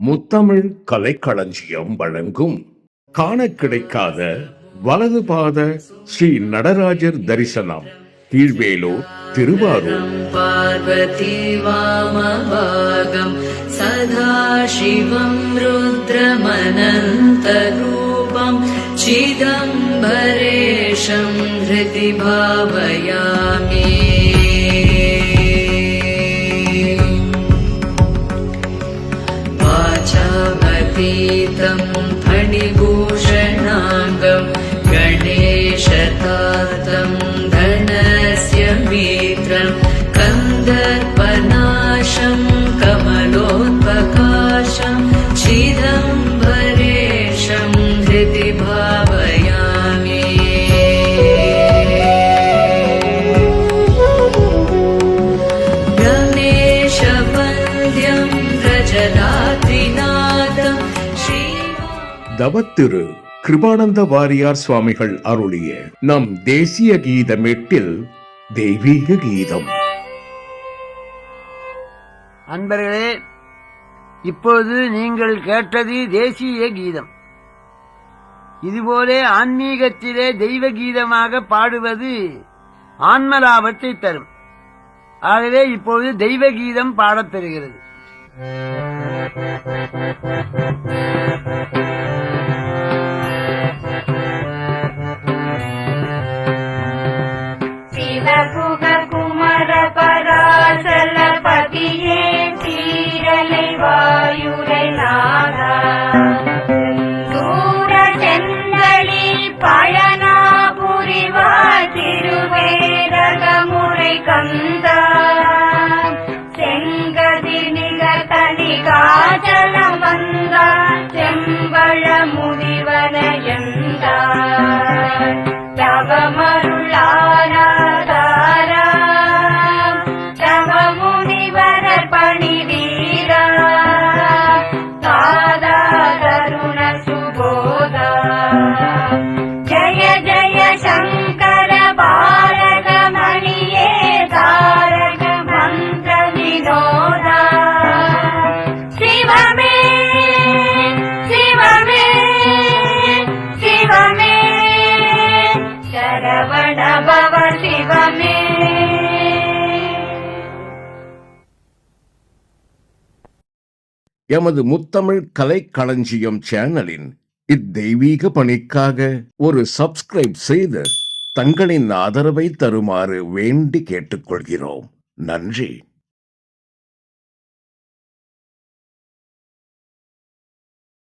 முத்தமிழ் கலைக்களஞ்சியம் வழங்கும் காண கிடைக்காத வலது பாத ஸ்ரீ நடராஜர் தரிசனம் கீழ்வேலூர் திருவாரூர். பார்வதி வாமபாகம் சதாசிவம் ருத்ரமனந்தரூபம் சிதம்பரேஷம் ஹிருதி பாவயாமே ीतम् अणिभूषणाङ्गम् गणेशतातं धनस्य मित्रम् कन्दर्पनाशम् कमलोत्प्रकाशम् क्षिदम्भरेशम् हृदि भावयामि। गणेशवन्द्यम् व्रजदा தவத்திரு கிருபானந்த வாரியார் சுவாமிகள் அருளிய நம் தேசிய கீதமெட்டில் தெய்வீக கீதம். அன்பர்களே இப்போது நீங்கள் கேட்டது தேசிய கீதம். இதுபோலே ஆன்மீகத்திலே தெய்வ கீதமாக பாடுவது ஆன்மலாபத்தை தரும். ஆகவே இப்போது தெய்வ கீதம் பாடப் செந்தளில் பயனா புரிவா திருவேரக முறை கந்தா. செங்கதி நிகர் தனி காஜலம் வந்தா. செம்பழ முதிவனையந்தா தவமருளாரா தவமுனிவரர் பணி பணிவி எமது முத்தமிழ் கலைக்களஞ்சியம் சேனலின் இத்தெய்வீக பணிக்காக ஒரு சப்ஸ்கிரைப் செய்து தங்களின் ஆதரவை தருமாறு வேண்டி கேட்டுக்கொள்கிறோம். நன்றி.